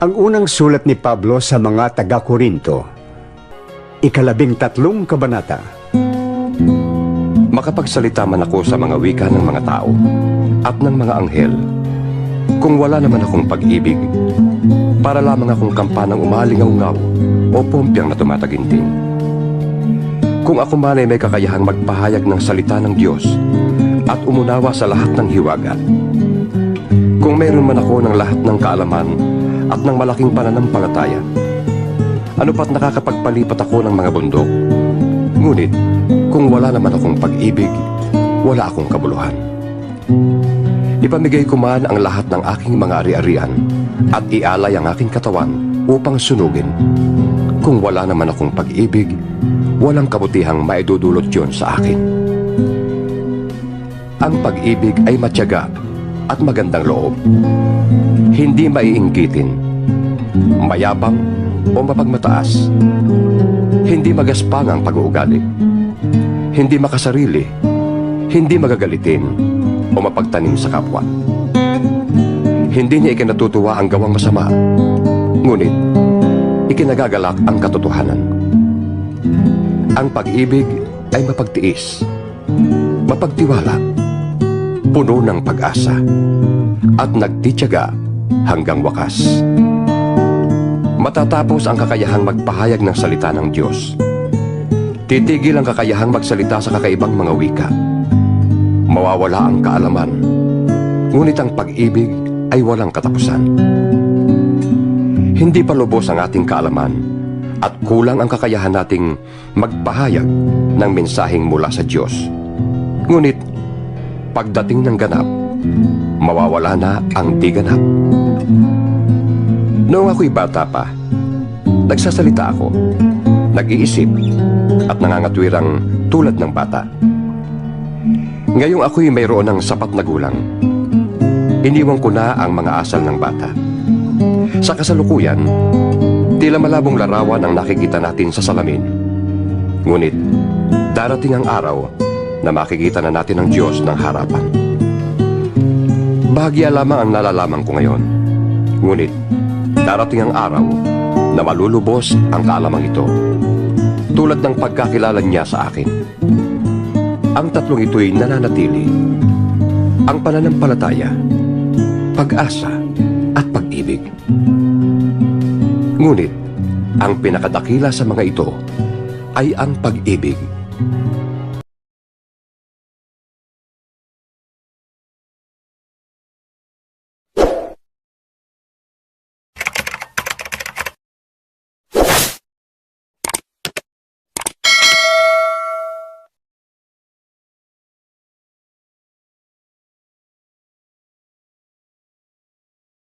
Ang unang sulat ni Pablo sa mga taga-Korinto, ikalabing tatlong kabanata. Makapagsalita man ako sa mga wika ng mga tao at ng mga anghel. Kung wala naman akong pag-ibig, para lamang akong kampanang umalingaw-ngaw o pumpyang na tumataginting. Kung ako man ay may kakayahang magpahayag ng salita ng Diyos at umunawa sa lahat ng hiwaga, kung mayroon man ako ng lahat ng kaalaman at ng malaking pananampalataya, ano pat nakakapagpalipat ako ng mga bundok, ngunit kung wala naman akong pag-ibig, wala akong kabuluhan. Ipamigay ko man ang lahat ng aking mga ari-arian at ialay ang aking katawan upang sunugin. Kung wala naman akong pag-ibig, walang kabutihang maidudulot yon sa akin. Ang pag-ibig ay matyaga at magandang loob. Hindi maiinggitin, mayabang o mapagmataas. Hindi magaspang ang pag-uugali. Hindi makasarili. Hindi magagalitin o mapagtanim sa kapwa. Hindi niya ikinatutuwa ang gawang masama. Ngunit, ikinagagalak ang katotohanan. Ang pag-ibig ay mapagtiis, mapagtiwala, puno ng pag-asa, at nagtityaga hanggang wakas. Matatapos ang kakayahang magpahayag ng salita ng Diyos. Titigil ang kakayahang magsalita sa kakaibang mga wika. Mawawala ang kaalaman. Ngunit ang pag-ibig ay walang katapusan. Hindi pa lubos ang ating kaalaman at kulang ang kakayahan nating magpahayag ng mensaheng mula sa Diyos. Ngunit, pagdating ng ganap, mawawala na ang di ganap. Noong ako'y bata pa, nagsasalita ako, nag-iisip, at nangangatwirang tulad ng bata. Ngayong ako'y mayroon ng sapat na gulang. Iniwan ko na ang mga asal ng bata. Sa kasalukuyan, tila malabong larawan ang nakikita natin sa salamin. Ngunit, darating ang araw na makikita na natin ang Diyos ng harapan. Bahagya lamang ang nalalaman ko ngayon. Ngunit, darating ang araw na malulubos ang kaalamang ito. Tulad ng pagkakilala niya sa akin. Ang tatlong ito'y nananatili. Ang pananampalataya, pag-asa, at pag-ibig. Ngunit, ang pinakadakila sa mga ito ay ang pag-ibig.